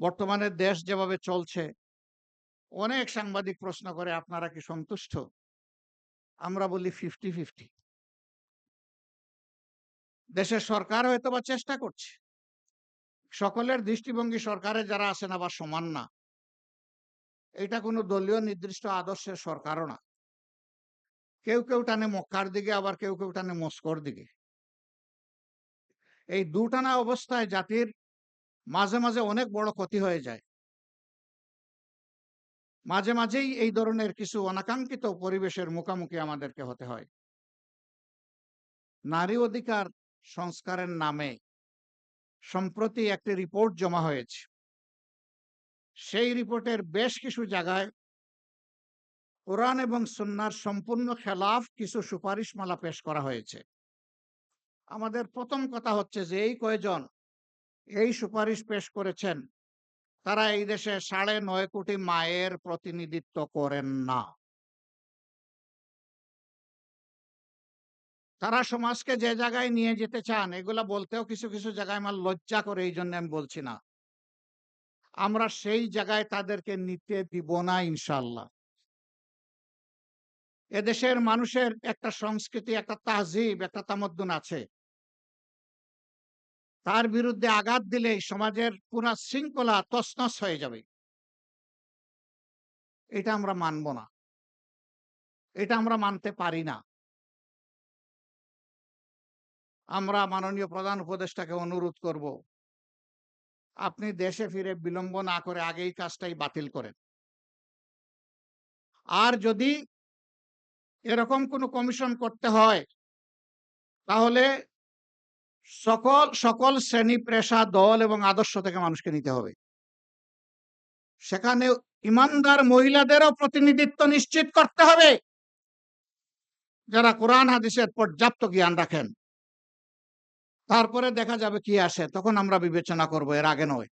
বর্তমানে দেশ যেভাবে চলছে, অনেক সাংবাদিক প্রশ্ন করে, আপনারা কি সন্তুষ্ট? আমরা বলি, ফিফটি ফিফটি। দেশের সরকার হয়তো বা চেষ্টা করছে। সকলের দৃষ্টিভঙ্গি সরকারে যারা আছেন আবার সমান না। এটা কোনো দলীয় নির্দিষ্ট আদর্শের সরকারও না। কেউ কেউ টানে মক্কার দিকে, আবার কেউ কেউ টানে মস্কোর দিকে। এই দুটানা অবস্থায় জাতির মাঝে মাঝে অনেক বড় ক্ষতি হয়ে যায়। মাঝে, মাঝেই এই ধরনের কিছু অনাকাঙ্ক্ষিত পরিবেশের মুখোমুখি আমাদেরকে হতে হয়। নারী অধিকার সংস্কারের নামে সম্প্রতি একটি রিপোর্ট জমা হয়েছে। সেই রিপোর্টের বেশ কিছু জায়গায় কোরআন এবং সুন্নার সম্পূর্ণ খেলাফ কিছু সুপারিশমালা পেশ করা হয়েছে। আমাদের প্রথম কথা হচ্ছে যে এই কয়জন এই সুপারিশ পেশ করেছেন। তারা এই দেশে সাড়ে নয় কোটি মায়ের প্রতিনিধিত্ব করেন না। তারা সমাজকে যে জায়গায় নিয়ে যেতে চান, এগুলা বলতেও কিছু কিছু জায়গায় আমার লজ্জা করে, এই জন্য আমি বলছি না। আমরা সেই জায়গায় তাদেরকে নিতে দিব না ইনশাল্লাহ এদেশের মানুষের একটা সংস্কৃতি, একটা তাহজিব, একটা তামদ্দুন আছে। তার বিরুদ্ধে আঘাত দিলেই সমাজের পুরা শৃঙ্খলা তসনস হয়ে যাবে। এটা আমরা মানব না। এটা আমরা মানতে পারি না। আমরা মাননীয় প্রধান উপদেষ্টাকে অনুরোধ করব, আপনি দেশে ফিরে বিলম্ব না করে আগেই কাজটাই বাতিল করেন। আর যদি এরকম কোনো কমিশন করতে হয়, তাহলে সকল সকল শ্রেণি, পেশা, দল এবং আদর্শ থেকে মানুষকে নিতে হবে। সেখানে ইমানদার মহিলাদেরও প্রতিনিধিত্ব নিশ্চিত করতে হবে। যারা কোরআন, হাদিসের পর্যাপ্ত জ্ঞান রাখেন। তারপরে দেখা যাবে কি আসে, তখন আমরা বিবেচনা করব, এর আগে নয়।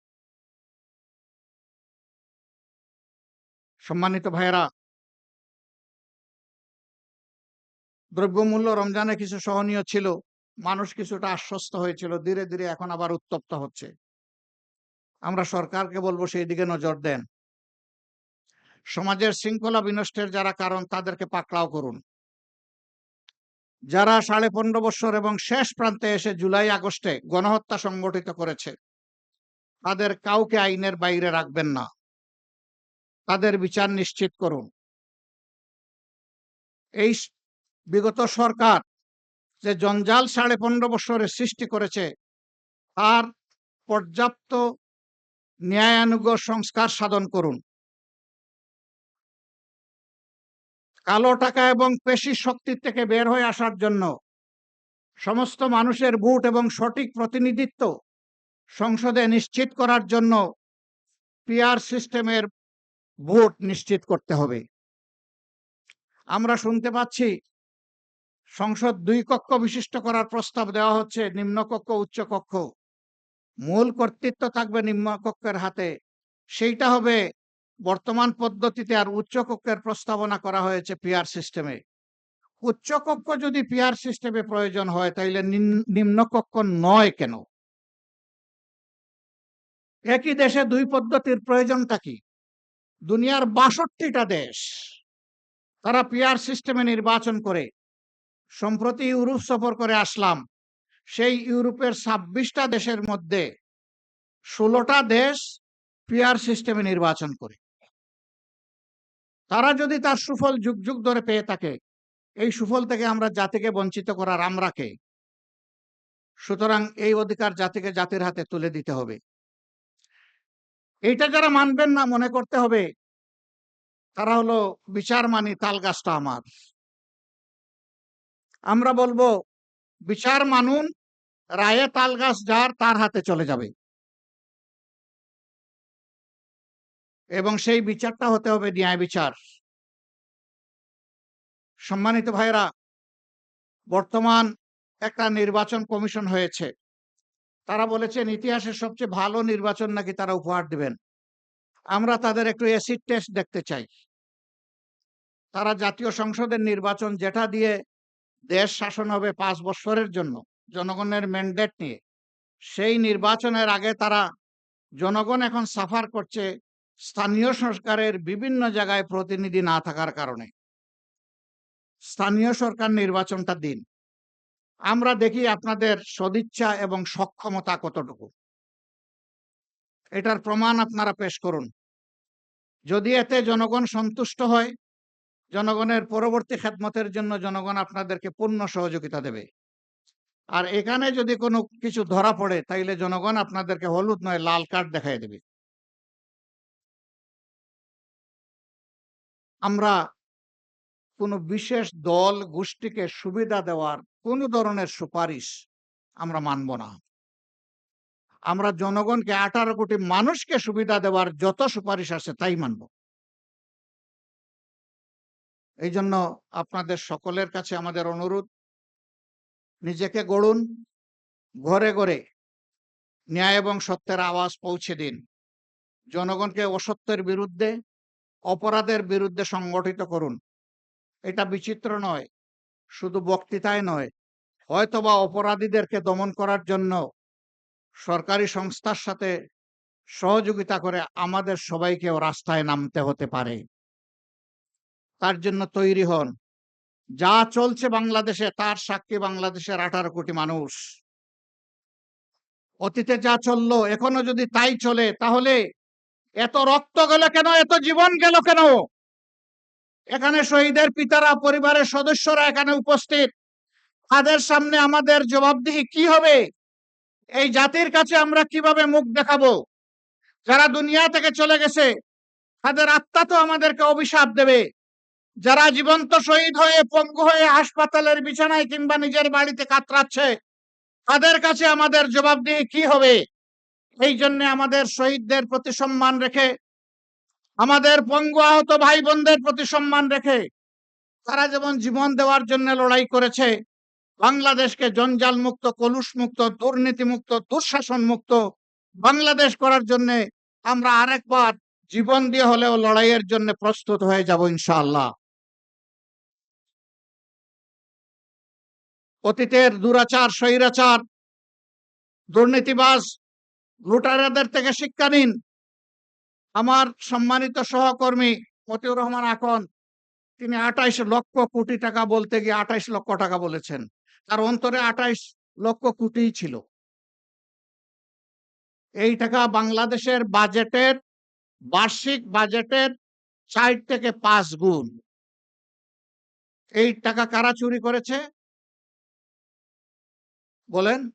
সম্মানিত ভাইয়েরা, দ্রব্যমূল্য রমজানে কিছু সহনীয় ছিল। মানুষ কিছুটা আশ্বস্ত হয়েছিল, ধীরে ধীরে এখন আবার উত্তপ্ত হচ্ছে। আমরা সরকারকে বলব সেই দিকে নজর দেন। সমাজের শৃঙ্খলা বিনষ্টের যারা কারণ, তাদেরকে পাকড়াও করুন। যারা সাড়ে পনেরো বছর এবং শেষ প্রান্তে এসে জুলাই আগস্টে গণহত্যা সংগঠিত করেছে, তাদের কাউকে আইনের বাইরে রাখবেন না। তাদের বিচার নিশ্চিত করুন। এই বিগত সরকার যে জঞ্জাল সাড়ে পনেরো বছরের সৃষ্টি করেছে, তার পর্যাপ্ত ন্যায়ানুগ সংস্কার সাধন করুন। কালো টাকা এবং পেশি শক্তি থেকে বের হয়ে আসার জন্য সমস্ত মানুষের ভোট এবং সঠিক প্রতিনিধিত্ব সংসদে নিশ্চিত করার জন্য পিআর সিস্টেমের ভোট নিশ্চিত করতে হবে। আমরা শুনতে পাচ্ছি সংসদ দুই কক্ষ বিশিষ্ট করার প্রস্তাব দেওয়া হচ্ছে নিম্নকক্ষ উচ্চকক্ষ মূল কর্তৃত্ব থাকবে নিম্নকক্ষের হাতে। সেইটা হবে বর্তমান পদ্ধতিতে আর উচ্চকক্ষের প্রস্তাবনা করা হয়েছে পিয়ার সিস্টেমে। উচ্চকক্ষ যদি পিয়ার সিস্টেমে প্রয়োজন হয়, তাইলে নিম্নকক্ষ নয় কেন? একই দেশে দুই পদ্ধতির প্রয়োজনটা কি? দুনিয়ার বাষট্টিটা দেশ, তারা পিয়ার সিস্টেমে নির্বাচন করে। সম্প্রতি ইউরোপ সফর করে আসলাম। সেই ইউরোপের ছাব্বিশটা দেশের মধ্যে ষোলোটা দেশ পিয়ার সিস্টেমে নির্বাচন করে। তারা যদি তার সুফল যুগ যুগ ধরে পেয়ে থাকে, এই সুফল থেকে আমরা জাতিকে বঞ্চিত করার আমরাকে, সুতরাং এই অধিকার জাতিকে জাতির হাতে তুলে দিতে হবে। এইটা যারা মানবেন না মনে করতে হবে, তারা হলো বিচার মানি তাল গাছটা আমার। আমরা বলব, বিচার মানুন, রায়ে তালগাছ যার তার হাতে চলে যাবে। এবং সেই বিচারটা হতে হবে ন্যায় বিচার। সম্মানিত ভাইরা বর্তমান একটা নির্বাচন কমিশন হয়েছে। তারা বলেছেন ইতিহাসের সবচেয়ে ভালো নির্বাচন নাকি তারা উপহার দিবেন। আমরা তাদের একটু অ্যাসিড টেস্ট দেখতে চাই। তারা জাতীয় সংসদের নির্বাচন যেটা দিয়ে দেশ শাসন হবে পাঁচ বছরের জন্য জনগণের ম্যান্ডেট নিয়ে। সেই নির্বাচনের আগে তারা জনগণ এখন সাফার করছে স্থানীয় সরকারের বিভিন্ন জায়গায় প্রতিনিধি না থাকার কারণে। স্থানীয় সরকার নির্বাচনটা দিন। আমরা দেখি আপনাদের সদিচ্ছা এবং সক্ষমতা কতটুকু। এটার প্রমাণ আপনারা পেশ করুন। যদি এতে জনগণ সন্তুষ্ট হয় জনগণের পরবর্তী খেদমতের জন্য জনগণ আপনাদেরকে পূর্ণ সহযোগিতা দেবে। আর এখানে যদি কোনো কিছু ধরা পড়ে, তাইলে জনগণ আপনাদেরকে হলুদ নয়, লাল কার্ড দেখাই দেবে। আমরা কোনো বিশেষ দল, গোষ্ঠীকে সুবিধা দেওয়ার কোন ধরনের সুপারিশ আমরা মানব না। আমরা জনগণকে আঠারো কোটি মানুষকে সুবিধা দেওয়ার যত সুপারিশ আছে, তাই মানব। এই জন্য আপনাদের সকলের কাছে আমাদের অনুরোধ, নিজেকে গড়ুন, ঘরে ঘরে ন্যায় এবং সত্যের আওয়াজ পৌঁছে দিন। জনগণকে অসত্যের বিরুদ্ধে, অপরাধের বিরুদ্ধে সংগঠিত করুন। এটা বিচিত্র নয়, শুধু বক্তৃতায় নয়। হয়তোবা অপরাধীদেরকে দমন করার জন্য সরকারি সংস্থার সাথে সহযোগিতা করে আমাদের সবাইকেও রাস্তায় নামতে হতে পারে। তার জন্য তৈরি হন। যা চলছে বাংলাদেশে, তার সাক্ষী বাংলাদেশের আঠারো কোটি মানুষ। অতীতে যা চলল, এখনও যদি তাই চলে, তাহলে এত রক্ত গেল কেন? এত জীবন গেল কেন? এখানে শহীদের পিতারা, পরিবারের সদস্যরা এখানে উপস্থিত। তাদের সামনে আমাদের জবাবদিহি কি হবে? এই জাতির কাছে আমরা কীভাবে মুখ দেখাবো? যারা দুনিয়া থেকে চলে গেছে, তাদের আত্মা তো আমাদেরকে অভিশাপ দেবে। যারা জীবন্ত শহীদ হয়ে, পঙ্গু হয়ে হাসপাতালের বিছানায় কিংবা নিজের বাড়িতে কাতরাচ্ছে, তাদের কাছে আমাদের জবাবদিহি কি হবে? এই জন্য আমাদের শহীদদের প্রতি সম্মান রেখে, আমাদের পঙ্গু আহত ভাই বোনদের প্রতি সম্মান রেখে, তারা যেমন জীবন দেওয়ার জন্য লড়াই করেছে, বাংলাদেশকে জঞ্জাল মুক্ত কলুষ মুক্ত দুর্নীতি মুক্ত দুঃশাসন মুক্ত বাংলাদেশ করার জন্য আমরা আরেকবার জীবন দিয়ে হলেও লড়াইয়ের জন্য প্রস্তুত হয়ে যাব ইনশাআল্লাহ। অতীতের দুরাচার, স্বৈরাচার, দুর্নীতিবাজ লুটারাদের থেকে শিক্ষা নিন। আমার সম্মানিত সহকর্মী মতিউর রহমান আকন তিনি আঠাইশ লক্ষ কোটি টাকা বলতে গিয়ে আঠাইশ লক্ষ টাকা বলেছেন। তার অন্তরে আঠাইশ লক্ষ কোটিই ছিল। এই টাকা বাংলাদেশের বাজেটের, বার্ষিক বাজেটের চার থেকে পাঁচ গুণ। এই টাকা কারা চুরি করেছে? বলেন?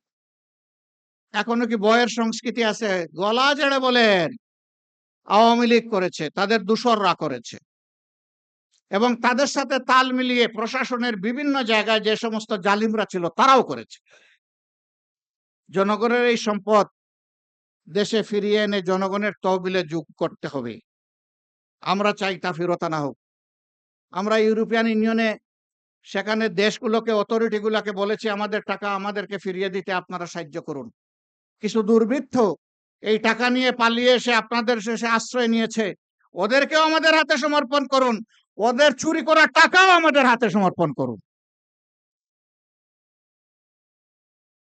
এখনও কি বয়ের সংস্কৃতি আছে? গলা জেড়ে বলেন। আওয়ামী লীগ করেছে, তাদের দূষররা করেছে। এবং তাদের সাথে তাল মিলিয়ে প্রশাসনের বিভিন্ন জায়গায় যে সমস্ত জালিমরা ছিল, তারাও করেছে। জনগণের এই সম্পদ দেশে ফিরিয়ে এনে জনগণের তহবিলে যোগ করতে হবে। আমরা চাই তা ফেরত আনা হোক। আমরা ইউরোপিয়ান ইউনিয়নে সেখানে দেশগুলোকে অথরিটিগুলোকে বলেছে, আমাদের টাকা আমাদেরকে ফিরিয়ে দিতে আপনারা সাহায্য করুন। কিছু দুর্বৃত্ত এই টাকা নিয়ে পালিয়ে এসে আপনাদের শেষে আশ্রয় নিয়েছে। ওদেরকেও আমাদের হাতে সমর্পণ করুন। ওদের চুরি করা টাকাও আমাদের হাতে সমর্পণ করুন।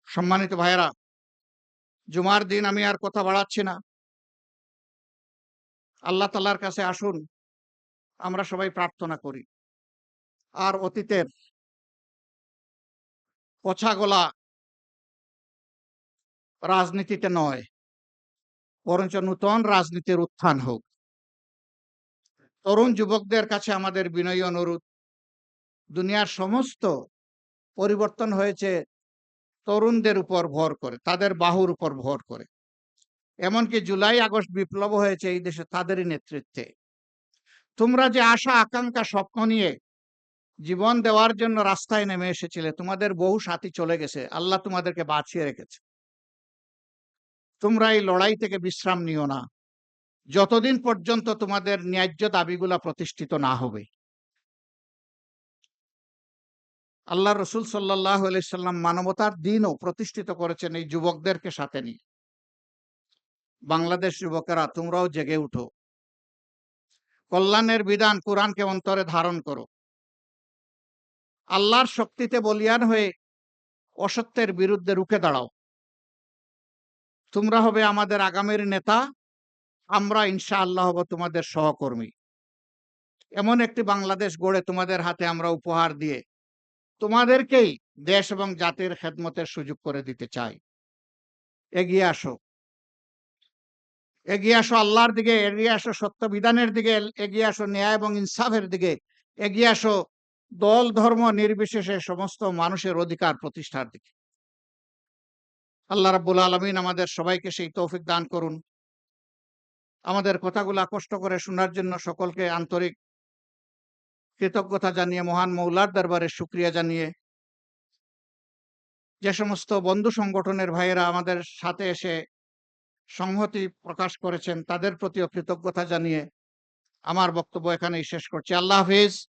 সম্মানিত ভাইয়েরা, জুমার দিন আমি আর কথা বাড়াচ্ছি না। আল্লাহ তালার কাছে আসুন, আমরা সবাই প্রার্থনা করি। আর অতীতের পছা গলা রাজনীতিতে নয়, বরঞ্চ নূতন রাজনীতির উত্থান হোক। তরুণ যুবকদের কাছে আমাদের বিনয়ী অনুরোধ, দুনিয়ার সমস্ত পরিবর্তন হয়েছে তরুণদের উপর ভর করে, তাদের বাহুর উপর ভর করে। এমনকি জুলাই, আগস্ট বিপ্লব হয়েছে এই দেশে, তাদেরই নেতৃত্বে। তোমরা যে আশা, আকাঙ্ক্ষা, স্বপ্ন নিয়ে জীবন দেওয়ার জন্য রাস্তায় নেমে এসেছিলে। তোমাদের বহু সাথী চলে গেছে। আল্লাহ তোমাদেরকে বাঁচিয়ে রেখেছে। তোমরা এই লড়াই থেকে বিশ্রাম নিও না। যতদিন পর্যন্ত তোমাদের ন্যায্য দাবিগুলা প্রতিষ্ঠিত না হবে। আল্লাহ রসুল সাল্লাহ সাল্লাম মানবতার দিনও প্রতিষ্ঠিত করেছেন এই যুবকদেরকে সাথে নিয়ে। বাংলাদেশ যুবকেরা, তোমরাও জেগে উঠো। কল্যাণের বিধান কোরআনকে অন্তরে ধারণ করো। আল্লাহর শক্তিতে বলিয়ান হয়ে অসত্যের বিরুদ্ধে রুখে দাঁড়াও। তোমরা হবে আমাদের আগামীর নেতা, আমরা ইনশাআল্লাহ হব তোমাদের সহকর্মী। এমন একটি বাংলাদেশ গড়ে তোমাদের হাতে আমরা উপহার দিয়ে তোমাদেরকেই দেশ এবং জাতির খেদমতের সুযোগ করে দিতে চাই। এগিয়ে আসো। এগিয়ে আসো আল্লাহর দিকে, এগিয়ে আসো সত্য বিধানের দিকে, এগিয়ে আসো ন্যায় এবং ইনসাফের দিকে, এগিয়ে আসো দল, ধর্ম নির্বিশেষে সমস্ত মানুষের অধিকার প্রতিষ্ঠার দিকে। আল্লাহ রাব্বুল আলমিন আমাদের সবাইকে সেই তৌফিক দান করুন। আমাদের কথাগুলা কষ্ট করে শোনার জন্য সকলকে আন্তরিক কৃতজ্ঞতা জানিয়ে, মহান মৌলার দরবারে শুক্রিয়া জানিয়ে, যে সমস্ত বন্ধু সংগঠনের ভাইয়েরা আমাদের সাথে এসে সংহতি প্রকাশ করেছেন, তাদের প্রতিও কৃতজ্ঞতা জানিয়ে আমার বক্তব্য এখানেই শেষ করছি। আল্লাহ হাফিজ।